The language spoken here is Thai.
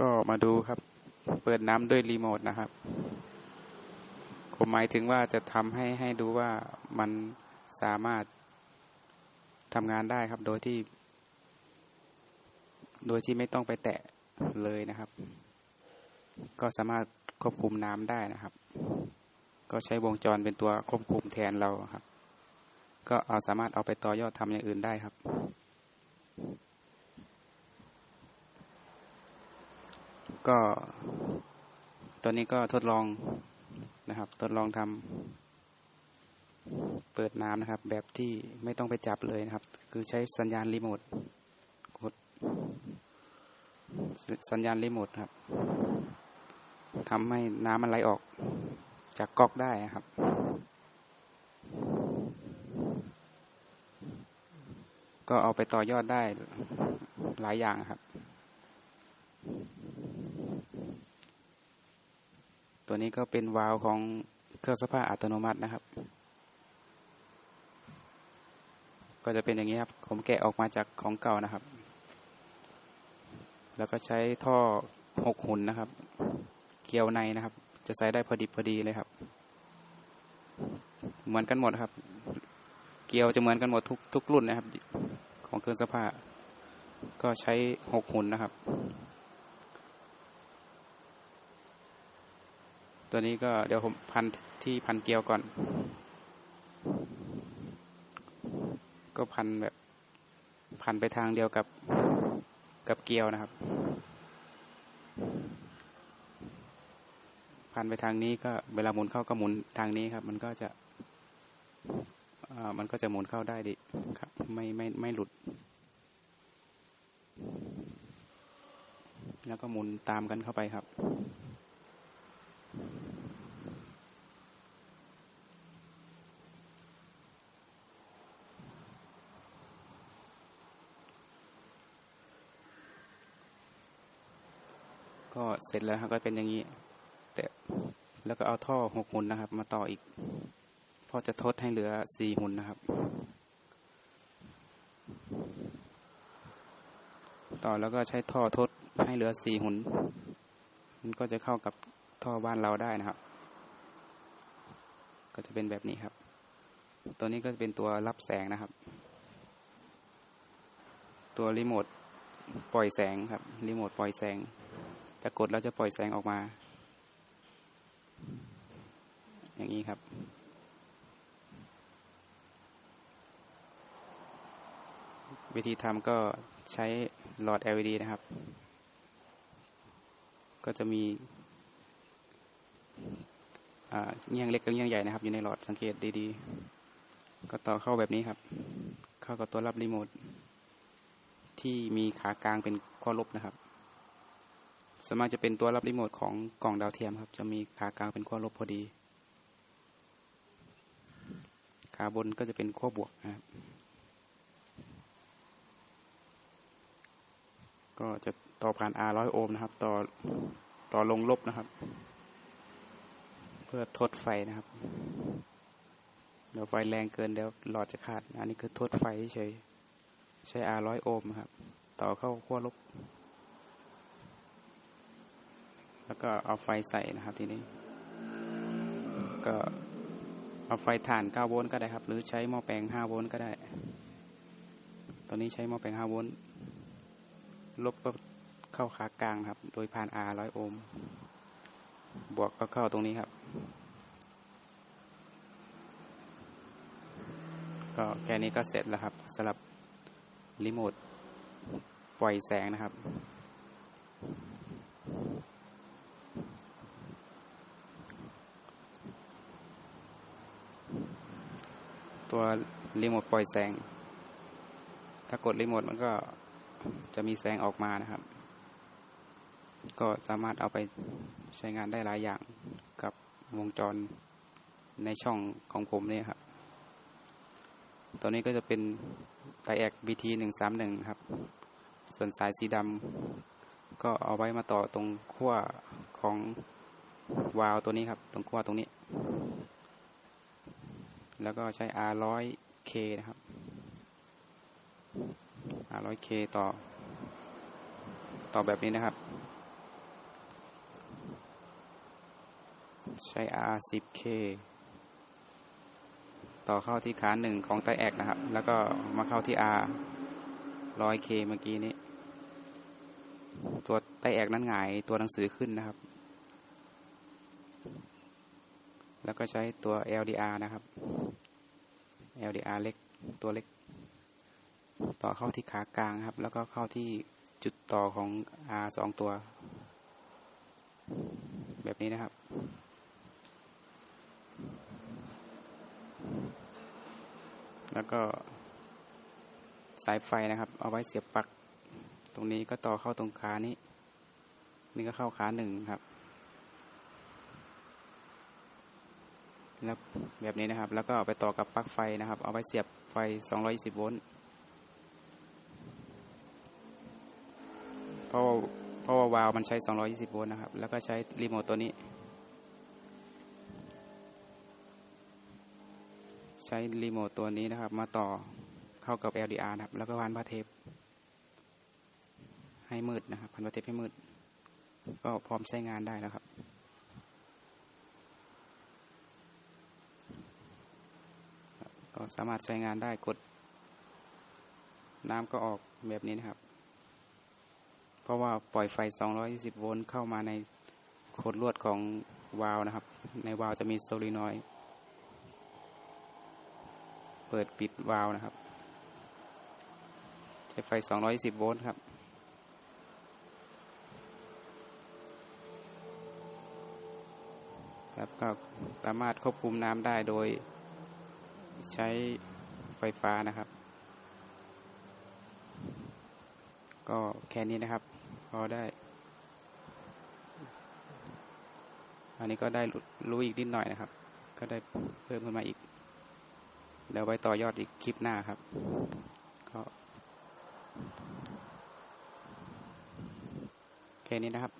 ก็มาดูครับ เปิดน้ำด้วยรีโมทนะครับ ผมหมายถึงว่าจะทำให้ให้ดูว่ามันสามารถทำงานได้ครับ โดยที่ โดยที่ไม่ต้องไปแตะเลยนะครับ ก็สามารถควบคุมน้ำได้นะครับ ก็ใช้วงจรเป็นตัวควบคุมแทนเราครับ ก็เอาสามารถเอาไปต่อยอดทำอย่างอื่นได้ครับ ก็ตอนนี้ก็ทดลองนะครับ ทดลองทำเปิดน้ำนะครับ แบบที่ไม่ต้องไปจับเลยนะครับ คือใช้สัญญาณรีโมทกดสัญญาณรีโมทครับทำให้น้ำมันไหลออกจากก๊อกได้นะครับ ก็เอาไปต่อยอดได้หลายอย่างครับ ตัวนี้ก็เป็นวาล์วของเครื่องซักผ้าอัตโนมัตินะครับ ก็จะเป็นอย่างนี้ครับ ผมแกะออกมาจากของเก่านะครับ แล้วก็ใช้ท่อหกหุ่นนะครับ เกี่ยวในนะครับ จะใส่ได้พอดีพอดีเลยครับ เหมือนกันหมดครับ เกี่ยวจะเหมือนกันหมดทุกทุกรุ่นนะครับ ของเครื่องซักผ้า ก็ใช้หกหุ่นนะครับ ตัวนี้ก็เดี๋ยวผมพันที่พันเกลียวก่อน ก็พันแบบพันไปทางเดียวกับกับเกลียวนะครับ พันไปทางนี้ก็เวลาหมุนเข้าก็หมุนทางนี้ครับ มันก็จะมันก็จะหมุนเข้าได้ดีครับ ไม่ไม่ไม่หลุด แล้วก็หมุนตามกันเข้าไปครับ ก็เสร็จแล้วครับก็เป็นอย่างนี้ แต่แล้วก็เอาท่อหกหุ่นนะครับ มาต่ออีกพอจะทดให้เหลือสี่หุ่นนะครับ ต่อแล้วก็ใช้ท่อทดให้เหลือสี่หุ่นมันก็จะเข้ากับท่อบ้านเราได้นะครับ ก็จะเป็นแบบนี้ครับ ตัวนี้ก็จะเป็นตัวรับแสงนะครับ ตัวรีโมทปล่อยแสงครับรีโมทปล่อยแสง จะกดแล้วจะปล่อยแสงออกมา อย่างนี้ครับ วิธีทำก็ใช้หลอด LED นะครับ ก็จะมีเงี้ยงเล็กกับเงี้ยงใหญ่นะครับ อยู่ในหลอดสังเกตดีๆ ก็ต่อเข้าแบบนี้ครับ เข้ากับตัวรับรีโมทที่มีขากลางเป็นข้อลบนะครับ สามารถจะเป็นตัวรับรีโมทของกล่องดาวเทียมครับ จะมีขากลางเป็นขั้วลบพอดี ขาบนก็จะเป็นขั้วบวกนะครับ ก็จะต่อผ่าน R ร้อยโอห์มนะครับ ต่อต่อลงลบนะครับ เพื่อทดไฟนะครับเดี๋ยวไฟแรงเกินเดี๋ยวหลอดจะขาด อันนี้คือทดไฟเฉยใช้ R ร้อยโอห์มครับ ต่อเข้าขั้วลบ แล้วก็เอาไฟใส่นะครับทีนี้ ก็เอาไฟถ่าน9โวลต์ก็ได้ครับ หรือใช้หม้อแปลง5โวลต์ก็ได้ ตอนนี้ใช้หม้อแปลง5โวลต์ลบก็เข้าขากลางครับ โดยผ่าน R ร้อยโอห์ม บวกก็เข้าตรงนี้ครับ ก็แค่นี้ก็เสร็จแล้วครับสำหรับรีโมทปล่อยแสงนะครับ ตัวรีโมทปล่อยแสง ถ้ากดรีโมทมันก็จะมีแสงออกมานะครับ ก็สามารถเอาไปใช้งานได้หลายอย่างกับวงจรในช่องของผมเนี่ยครับตัวนี้ก็จะเป็นไตแอก BT หนึ่งสามหนึ่งครับ ส่วนสายสีดำก็เอาไว้มาต่อตรงขั้วของวาล์วตัวนี้ครับ ตรงขั้วตรงนี้ แล้วก็ใช้ R100K นะครับ R100K ต่อ ต่อแบบนี้นะครับ ใช้ R10K ต่อเข้าที่ขาหนึ่งของไตแอกนะครับ แล้วก็มาเข้าที่ R 100K เมื่อกี้นี้ ตัวไตแอกนั้นหงายตัวหนังสือขึ้นนะครับ แล้วก็ใช้ตัว LDR นะครับ LDR เล็กตัวเล็ก ต่อเข้าที่ขากลางครับ แล้วก็เข้าที่จุดต่อของ R สองตัว แบบนี้นะครับ แล้วก็สายไฟนะครับ เอาไว้เสียบปลั๊กตรงนี้ก็ต่อเข้าตรงขานี้ นี่ก็เข้าขาหนึ่งครับ แล้วแบบนี้นะครับ แล้วก็เอาไปต่อกับปลั๊กไฟนะครับ เอาไว้เสียบไฟ 220 โวลต์เพราะว่าเพราะว่าวาล์วมันใช้ 220 โวลต์นะครับ แล้วก็ใช้รีโมทตัวนี้ ใช้รีโมทตัวนี้นะครับ มาต่อเข้ากับ LDR นะครับ แล้วก็พันผ้าเทปให้มืดนะครับ พันผ้าเทปให้มืด ก็พร้อมใช้งานได้แล้วครับ ก็สามารถใช้งานได้กด น้ำก็ออกแบบนี้นะครับ เพราะว่าปล่อยไฟ 220 โวลต์เข้ามาในโคดลวดของวาล์วนะครับ ในวาล์วจะมีโซลินอยด์เปิดปิดวาล์วนะครับ ใช้ไฟ220โวลต์ครับครับก็สามารถควบคุมน้ำได้โดย ใช้ไฟฟ้านะครับ ก็แค่นี้นะครับพอได้ อันนี้ก็ได้รู้อีกนิดหน่อยนะครับ ก็ได้เพิ่มขึ้นมาอีก เดี๋ยวไว้ต่อยอดอีกคลิปหน้าครับ ก็แค่นี้นะครับ